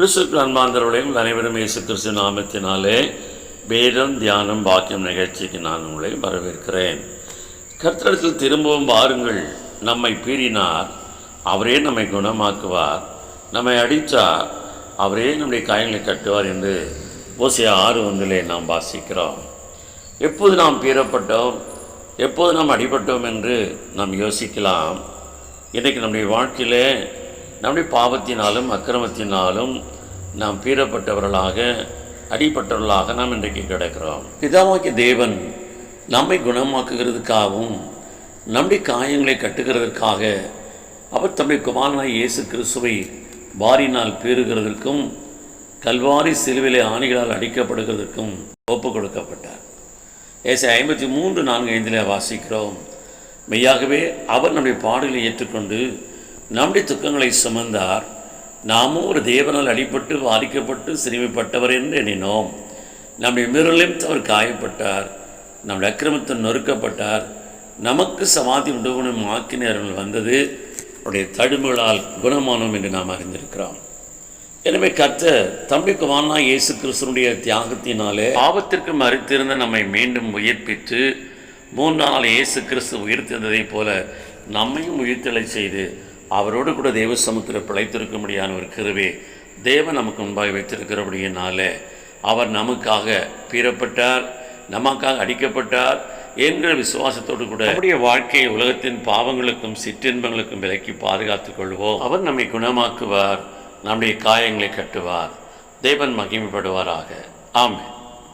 கிறிஸ்துக்கு அன்பார்ந்தவர்களையும் அனைவரும் இயேசு கிறிஸ்து நாமத்தினாலே வேதம் தியானம் பாக்கியம் நிகழ்ச்சிக்கு நான் உங்களை வரவேற்கிறேன். கர்த்தடத்தில் திரும்பவும் வாருங்கள். நம்மை பீறினார். அவரே நம்மை குணமாக்குவார். நம்மை அடித்தார். அவரே நம்முடைய காயங்களை கட்டுவார் என்று ஓசியா ஆறு ஒன்றிலே நாம் வாசிக்கிறோம். எப்போது நாம் பீறப்பட்டோம்? எப்போது நாம் அடிபட்டோம் என்று நாம் யோசிக்கலாம். இன்றைக்கு நம்முடைய வாழ்க்கையிலே நம்முடைய பாவத்தினாலும் அக்கிரமத்தினாலும் நாம் பீறப்பட்டவர்களாக அடிப்பட்டவர்களாக நாம் இன்றைக்கு கிடக்கிறோம். பிதாவாக்கிய தேவன் நம்மை குணமாக்குகிறதுக்காகவும் நம்முடைய காயங்களை கட்டுகிறதற்காக அவர் தம்முடைய குமாரனாய் இயேசு கிறிஸ்துவை வாரினால் பீறுகிறதற்கும் கல்வாரி சிலுவிலை ஆணிகளால் அடிக்கப்படுகிறதற்கும் ஒப்பு கொடுக்கப்பட்டார். ஏசை ஐம்பத்தி மூன்று நான்கு ஐந்தில் வாசிக்கிறோம். மெய்யாகவே அவர் நம்முடைய பாடுகளை ஏற்றுக்கொண்டு நம்முடைய துக்கங்களை சுமந்தார் நாமும் ஒரு தேவனால் அடிபட்டு பாதிக்கப்பட்டு சிறுமைப்பட்டவர் என்று எண்ணினோம். நம்முடைய மீறலையும் அவர் காயப்பட்டார் நம்முடைய அக்கிரமத்தில் நொறுக்கப்பட்டார். நமக்கு சமாதி உண்டுகுணம் ஆக்கினர்கள் வந்தது. அவருடைய தடுமைகளால் குணமானோம் என்று நாம் அறிந்திருக்கிறோம். எனவே கர்த்தர் தம்பி குமாரனா இயேசு கிறிஸ்துனுடைய தியாகத்தினாலே பாவத்திற்கு மறுத்திருந்த நம்மை மீண்டும் உயிர்ப்பித்து மூன்றாம் நாள் இயேசு கிறிஸ்து உயிர்த்திருந்ததைப் போல நம்மையும் உயிர்த்தலை செய்து அவரோடு கூட தேவ சமுத்திர பிழைத்திருக்க முடியாத ஒரு கிருவே தேவன் நமக்கு முன்பாக வைத்திருக்கிறபடியினாலே அவர் நமக்காக பீறப்பட்டார் நமக்காக அடிக்கப்பட்டார் என்கிற விசுவாசத்தோடு கூட நம்முடைய வாழ்க்கையை உலகத்தின் பாவங்களுக்கும் சிற்றின்பங்களுக்கும் விலக்கி பாதுகாத்துக் கொள்வோம். அவர் நம்மை குணமாக்குவார் நம்முடைய காயங்களை கட்டுவார். தேவன் மகிமைப்படுவாராக. ஆமென்.